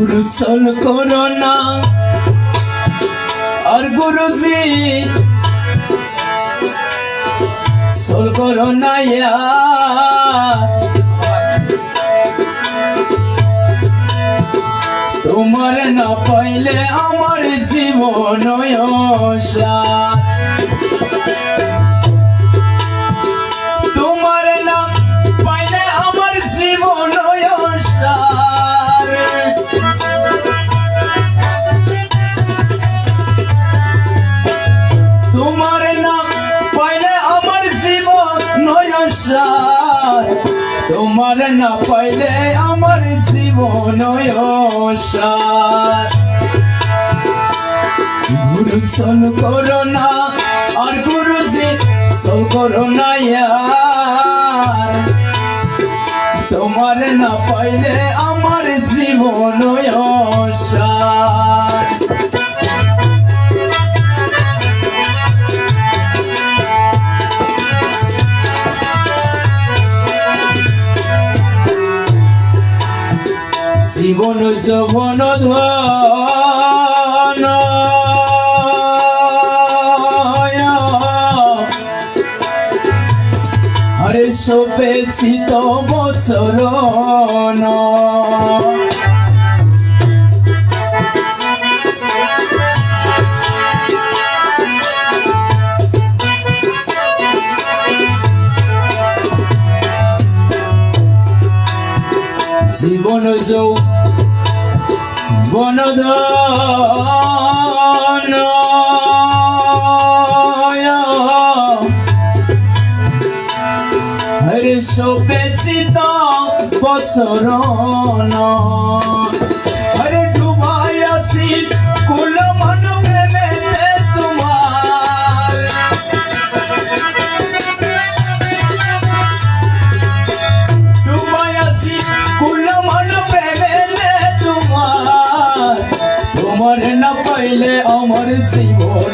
ভুল চল করো না। আর গুরুজি চল করো না তোমার না পাইলে আমার জীবন সার না পাইলে আমার জীবন গুরু চল করো না, আর গুরুজি চল করো না তোমার না পাইলে আমার জীবন সার যৌবন ধন আরে শোভেছি তো জীবন যৌ বনধন হরে শোভেছি তো বছর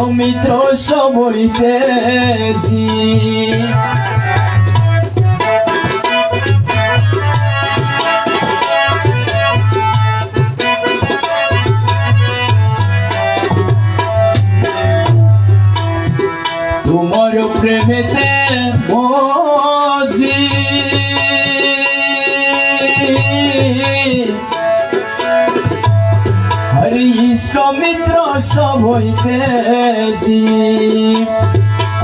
ইষ্ট মিত্র সব হইতেছি।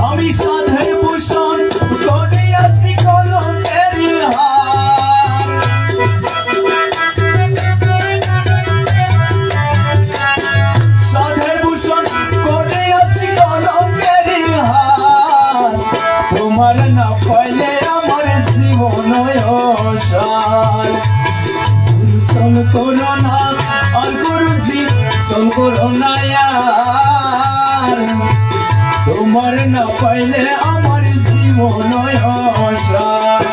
আমি সাধের ভূষণ করিয়াছি হার। সাধের ভূষণ করিয়াছি হার। তোমার না পাইলে আমার জীবন সার চল করো আর গুরুজি চল করো না। তোমার না পাইলে আমার জীবন সার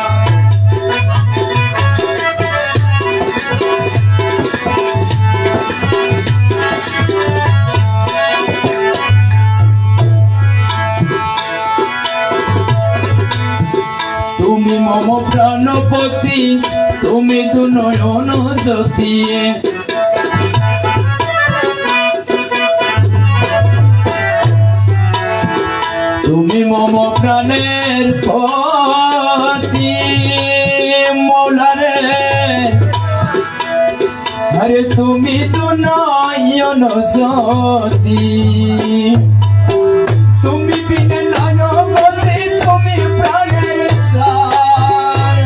তুমি মম প্রাণপতি, তুমি তু নয়ন জ্যোতি আরে তুমি তু নয়ন জ্যোতি তুমি বিনে নয়ন জ্যোতি তুমি প্রাণের সার।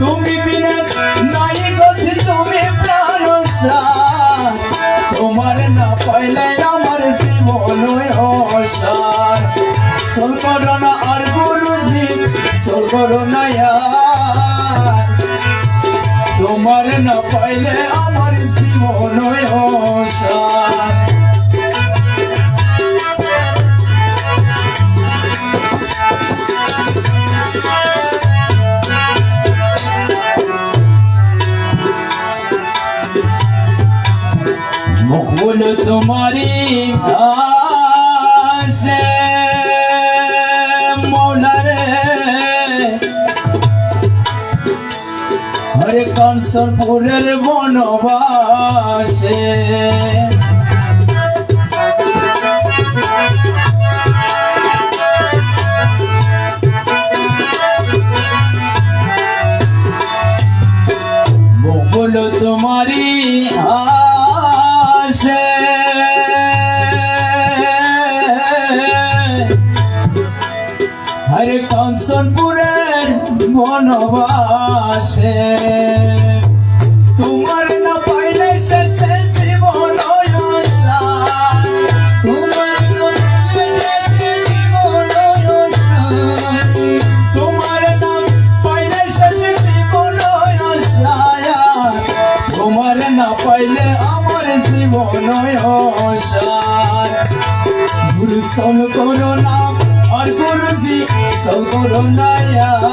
তুমি বিনে নাই গছি তুমি প্রাণ সার। তোমার না পাইলে আমার জীবন সোল করোনা আর গুরুজি সোল না পাইলে আমার জীবন মুকুল তোমারি আসে হরে কনসরপুরের বনবাসে। মুকুল তোমারি আসে। হরে কংসনপুরের বনবাসে। না অসার। তোমার না পাইলে শেষে জীবন। তোমার। তোমার না পাইলে আমার জীবন গুরু সল করো নাম আর গুরুজি সল করো না।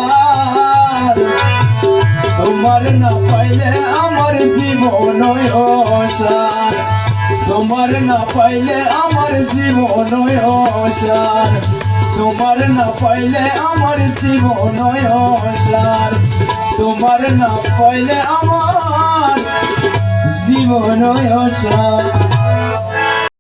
তোমার না পাইলে আমার জীবন অসার। তোমার না পাইলে আমার জীবন অসার। তোমার না পাইলে আমার জীবন অসার। তোমার না পাইলে আমার জীবন অসার।